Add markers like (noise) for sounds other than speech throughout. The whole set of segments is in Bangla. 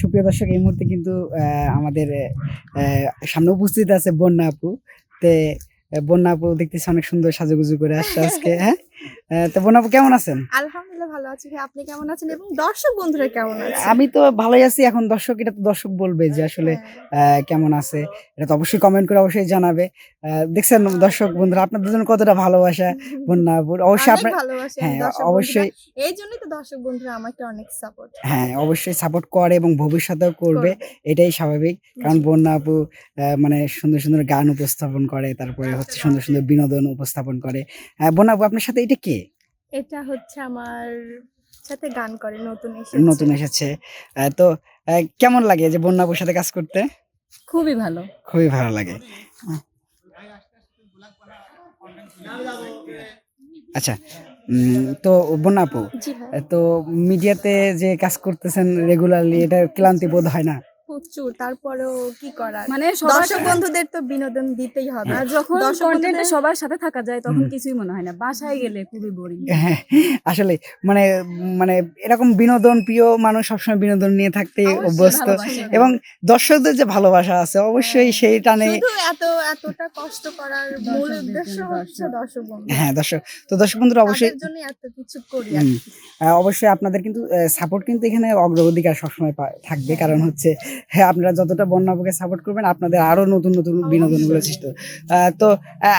সুপ্রিয় দর্শক, এই মুহূর্তে কিন্তু আমাদের সামনে উপস্থিত আছে বন্যা আপু। তে, বন্যা আপু দেখতেছি অনেক সুন্দর সাজুগুজু করে আসছে আজকে হ্যাঁ? তো আপু কেমন আছেন? আলহামদুলিল্লাহ ভালো আছি ভাই আপনি কেমন আছেন এবং দর্শক বন্ধুরা কেমন আছে? আমি তো ভালোই আছি এখন দর্শক এটা তো দর্শক বলবে যে আসলে কেমন আছে। এটা তো অবশ্যই কমেন্ট করে অবশ্যই জানাবে। দেখছেন দর্শক বন্ধুরা আপনাদের জন্য কতটা ভালোবাসা বন্যা আপুর অবশ্যই আপনার হ্যাঁ অবশ্যই এই জন্যই তো দর্শক বন্ধুরা আমাকে অনেক সাপোর্ট হ্যাঁ অবশ্যই সাপোর্ট করে এবং ভবিষ্যতেও করবে। এটাই স্বাভাবিক। কারণ বন্যা আপু মানে সুন্দর সুন্দর গান উপস্থাপন করে তারপরে হচ্ছে সুন্দর সুন্দর বিনোদন উপস্থাপন করে। বন্যা আপু আপনার সাথে এটা কে? এটা হচ্ছে আমার সাথে গান করে নতুন এসে নতুন এসেছে। তো কেমন লাগে যে সাথে কাজ করতে? খুবই ভালো। খুবই ভালো লাগে। আচ্ছা তো বন্যা আপু জি ভাই। আহ, তো মিডিয়াতে যে কাজ করতেছেন রেগুলারলি এটা ক্লান্তি বোধ হয় না? প্রচুর তারপরেও কি করার? মানে দর্শক বন্ধুদের তো বিনোদন দিতেই হবে। আর যখন দর্শক কন্টেন্টে বন্ধুদের- সবার সাথে থাকা যায় তখন কিছুই মনে হয় না। বাসায় গেলে খুবই বোরিং হ্যাঁ, আসলে মানে মানে এরকম বিনোদন প্রিয় মানুষ সবসময় বিনোদন নিয়ে থাকতে অবশ্যই অভ্যস্ত। এবং দর্শকদের যে ভালোবাসা আছে অবশ্যই হ্যাঁ। সেই টানে এত এতটা কষ্ট করার মূল উদ্দেশ্য হচ্ছে দর্শক বন্ধু হ্যাঁ দর্শক। তো দর্শক বন্ধুরা অবশ্যই জন্য এত কিছু করি অবশ্যই আপনাদের কিন্তু সাপোর্ট কিন্তু এখানে অগ্রগতিকার সবসময় থাকবে। কারণ হচ্ছে হ্যাঁ আপনারা যতটা বন্যাপকে সাপোর্ট করবেন আপনাদের আরও নতুন নতুন বিনোদনগুলো সৃষ্টি তো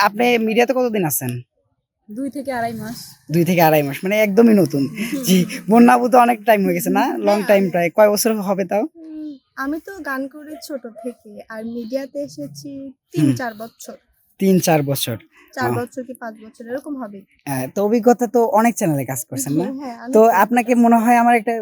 আপনি মিডিয়াতে কতদিন আছেন? দুই থেকে আড়াই মাস। দুই থেকে আড়াই মাস মানে একদমই নতুন। (laughs) জি বন্যাবু তো অনেক টাইম হয়ে গেছে না? লং টাইম প্রায়। কয় বছর হবে তাও? আমি তো গান করে ছোট থেকে আর মিডিয়াতে এসেছি তিন চার বছর। তিন চার বছর। চার বছর কি পাঁচ বছর এরকম হবে? তো অভিজ্ঞতা তো অনেক চ্যানেলে কাজ করছেন না? হ্যাঁ তো আপনাকে মনে হয় আমার একটা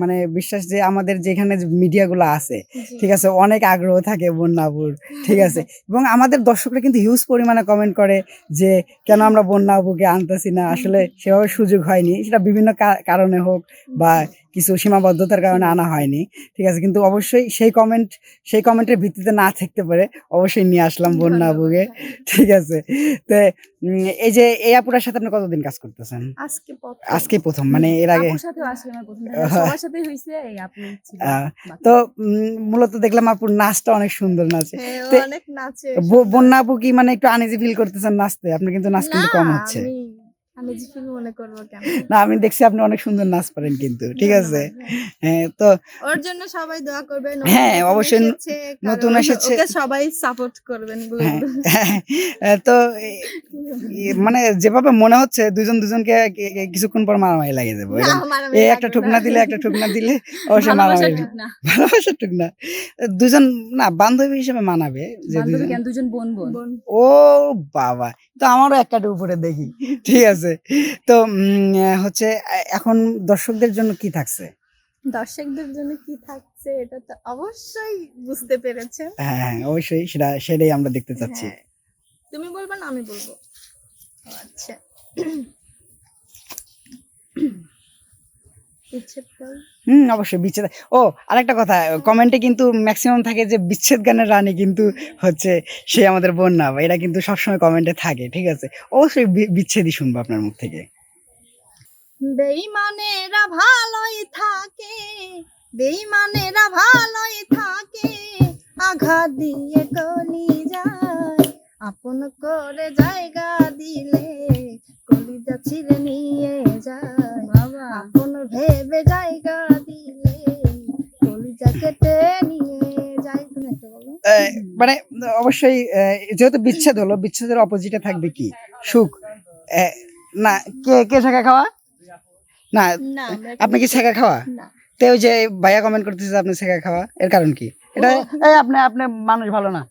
মানে বিশ্বাস যে আমাদের যেখানে মিডিয়া আছে ঠিক আছে অনেক আগ্রহ থাকে বন্যাপুর ঠিক আছে? (laughs) এবং আমাদের দর্শকরা কিন্তু হিউজ পরিমাণে কমেন্ট করে যে কেন আমরা বন্যাপুকে আনতেছি না? আসলে সেভাবে সুযোগ হয়নি। সেটা বিভিন্ন কারণে হোক বা কিছু সীমাবদ্ধতার কারণে আনা হয়নি। ঠিক আছে কিন্তু অবশ্যই সেই কমেন্ট সেই কমেন্টের ভিত্তিতে না থাকতে পারে অবশ্যই নিয়ে আসলাম বন্যা বন্যাপুকে ঠিক আছে তো এই যে এই আপুরার সাথে আপনি কতদিন কাজ করতেছেন? আজকে প্রথম। আজকে প্রথম মানে এর আগে তো মূলত দেখলাম আপুর নাচটা অনেক সুন্দর নাচে। হ্যাঁ, বন্যা আপু কি মানে একটু আনিজি ফিল করতেছেন নাচতে? আপনার কিন্তু নাচ কিন্তু কম হচ্ছে। আমি আমি মনে করব কেন না আমি দেখছি আপনি অনেক সুন্দর নাচ পারেন কিন্তু ঠিক আছে? হ্যাঁ তো ওর জন্য সবাই দোয়া করবেন হ্যাঁ, অবশ্যই নতুন এসেছে। ওকে সবাই সাপোর্ট করবেন হ্যাঁ হ্যাঁ, তো মানে যেভাবে মনে হচ্ছে দুজন দুজনকে কিছুক্ষণ পর মারামারি লাগিয়ে দেবো। না, এরকম মারামারি এই একটা ঠুকনা দিলে একটা ঠুকনা দিলে (laughs) অবশ্যই মারামারি ঠিক না (laughs) ভালোবাসার ঠুকনা। দুজন না বান্ধবী হিসেবে মানাবে যে দুজন। কেন? দুজন বোন বোন। বোন। ও বাবা তো আমারও একটা উপরে দেখি ঠিক আছে? তো উম, আহ, হচ্ছে এখন দর্শকদের জন্য কি থাকছে? দর্শকদের জন্য কি থাকছে এটা তো অবশ্যই বুঝতে পেরেছেন। হ্যাঁ হ্যাঁ অবশ্যই সেটা সেটাই আমরা দেখতে চাচ্ছি। হ্যাঁ। তুমি বলবা না আমি বলব। আচ্ছা বিচ্ছেদ কর। হুম অবশ্যই বিচ্ছেদ ও আরেকটা কথা কমেন্টে কিন্তু ম্যাক্সিমাম থাকে যে বিচ্ছেদ গানের রানী কিন্তু হচ্ছে সে আমাদের বন্যা বা এটা কিন্তু সবসময় কমেন্টে থাকে ঠিক আছে? অবশ্যই বিচ্ছেদই শুনব আপনার মুখ থেকে। বেইমানেরা ভালোই থাকে বেইমানেরা ভালোই থাকে আঘাত দিয়ে কলি যায় আপন করে জায়গা দিলে কলিজা ছিঁড়ে নিয়ে যায়। আপন ভেবে জায়গা দিলে কলিজা কেটে নিয়ে যায়। তুমি একটা বলো। মানে অবশ্যই যেহেতু বিচ্ছেদ হলো বিচ্ছেদের অপোজিটে থাকবে কি? সুখ। আহ, না কে কে ছেঁকা খাওয়া? না আপনি কি ছেঁকা খাওয়া? তো ওই যে ভাইয়া কমেন্ট করতেছে আপনি ছেঁকা খাওয়া এর কারণ কি? এটা এই আপনি আপনি মানুষ ভালো না।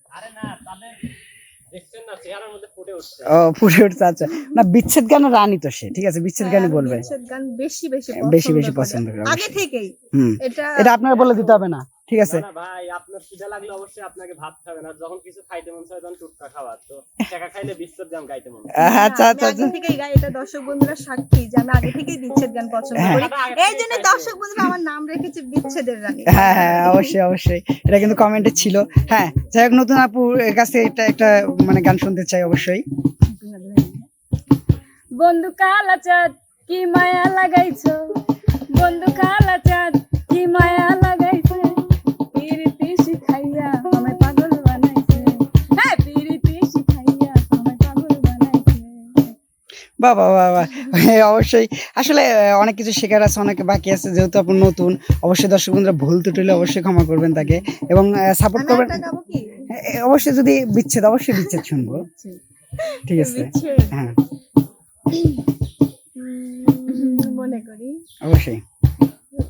ও ফুটে উঠছে আচ্ছা। না বিচ্ছেদ গান রানী তো সে ঠিক আছে বিচ্ছেদ গানই হ্যাঁ, বলবে বিচ্ছেদ গান বেশি বেশি বেশি বেশি পছন্দ করে। আগে থেকেই এটা এটা আপনারা বলে দিতে হবে না। ঠিক আছে। না, ভাই আপনার খিদে লাগলে অবশ্যই আপনাকে ভাত খাবে না। যখন কিছু খাইতে মন চায় তখন টুটকা খাওয়ার তো টাকা খাইলে বিশ্বর জাম গাইতে মন চায়। আচ্ছা আচ্ছা আগে আচ্ছা। থেকেই গাই এটা দর্শক বন্ধুরা সাক্ষী যে আমি আগে থেকেই বিচ্ছেদ গান পছন্দ হ্যাঁ। করি। এই জন্য দর্শক বন্ধুরা আমার নাম রেখেছে বিচ্ছেদের রানী। হ্যাঁ হ্যাঁ অবশ্যই অবশ্যই। এটা কিন্তু কমেন্টে ছিল। হ্যাঁ যাই হোক নতুন আপুর কাছে এটা একটা মানে গান শুনতে চাই অবশ্যই। বন্ধু কালা চাঁদ কি মায়া লাগাইছো? বন্ধু কালা চাঁদ কি মায়া বাবা বাবা অবশ্যই। আসলে অনেক কিছু শেখার আছে অনেক বাকি আছে যেহেতু আপনি নতুন। অবশ্যই দর্শক বন্ধুরা ভুল ত্রুটি অবশ্যই ক্ষমা করবেন তাকে। এবং সাপোর্ট করবেন এ, অবশ্যই যদি বিচ্ছেদ অবশ্যই বিচ্ছেদ শুনব। ঠিক আছে? হ্যাঁ। মনে করি। অবশ্যই।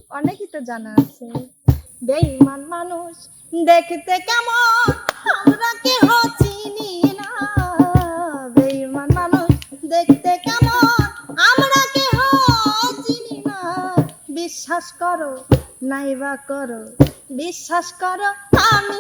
অনেকই তো জানা আছে। বেঈমান মানুষ দেখতে কেমন? বিশ্বাস করো নাইবা করো। বিশ্বাস করো আমি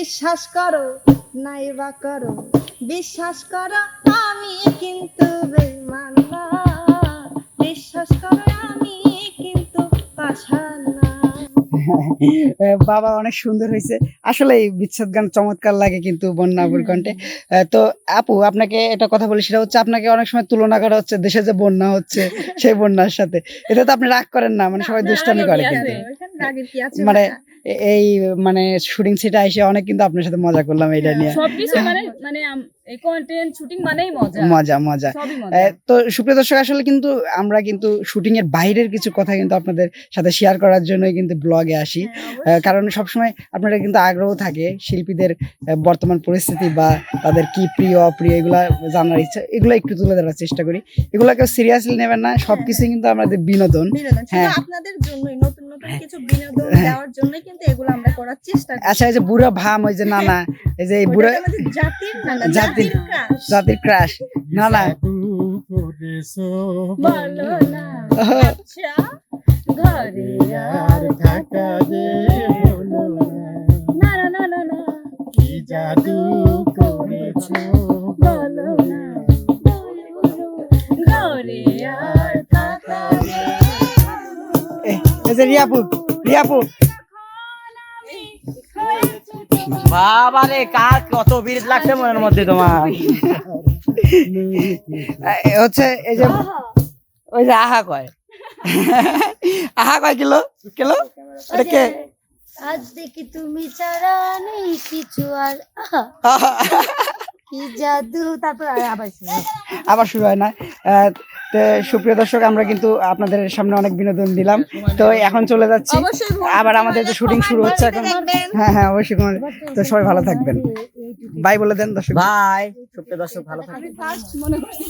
বিশ্বাস করো নাইবা করো। বিশ্বাস করো আমি কিন্তু বেঈমান না। বিশ্বাস করো আমি কিন্তু (laughs) বাবা অনেক সুন্দর হয়েছে। আসলে এই বিচ্ছেদ গান চমৎকার লাগে কিন্তু বন্যাপুর কণ্ঠে। তো আপু আপনাকে এটা কথা বলি সেটা হচ্ছে আপনাকে অনেক সময় তুলনা করা হচ্ছে দেশে যে বন্যা হচ্ছে (laughs) সেই বন্যার সাথে। এটা তো আপনি রাগ করেন না মানে সবাই দুষ্টামি করে কিন্তু। মানে এই মানে শুটিং সিটে এসে অনেক কিন্তু আপনার সাথে মজা করলাম এটা নিয়ে। সবকিছু মানে মানে এই কন্টেন্ট শুটিং মানেই মজা। মজা মজা। সবই এ, মজা। তো সুপ্রিয় দর্শক আসলে কিন্তু আমরা কিন্তু শুটিং এর বাইরের কিছু কথা কিন্তু আপনাদের সাথে শেয়ার করার জন্যই কিন্তু ব্লগে আসি। হ্যাঁ, কারণ সবসময় আপনারা কিন্তু আগ্রহ থাকে শিল্পীদের বর্তমান পরিস্থিতি বা তাদের কি প্রিয় অপ্রিয় এগুলা জানার ইচ্ছা এগুলো একটু তুলে ধরার চেষ্টা করি। এগুলো কেউ সিরিয়াসলি নেবেন না সবকিছুই কিন্তু আমাদের বিনোদন। হ্যাঁ। আপনাদের জন্যই নতুন নতুন কিছু বিনোদন হ্যাঁ। দেওয়ার জন্যই কিন্তু এগুলো আমরা করার চেষ্টা আচ্ছা এই যে বুড়ো ভাম ওই যে নানা এই যে এই ওটা বুড়ো জাতির জাতির- জাতির ক্রাশ না না। না। না। বলো না। ঘরে আর থাকা রিয়াপু রিয়াপু। বাবা রে কার কত বিরিজ লাগছে মনের মধ্যে তোমার? হচ্ছে এই যে ওই যে আহা কয়। আহা কয় কিলো? কিলো? এটা কে? আজ দেখি তুমি ছাড়া নেই কিছু আর। কি জাদু। তারপর আবার শুরু। আবার শুরু হয় না। তো সুপ্রিয় দর্শক আমরা কিন্তু আপনাদের সামনে অনেক বিনোদন দিলাম। তো এখন চলে যাচ্ছি। আবার আমাদের যে শুটিং শুরু হচ্ছে এখন। হ্যাঁ হ্যাঁ অবশ্যই তো সবাই ভালো থাকবেন। বাই বলে দেন দর্শক। বাই। সুপ্রিয় দর্শক ভালো থাকবেন।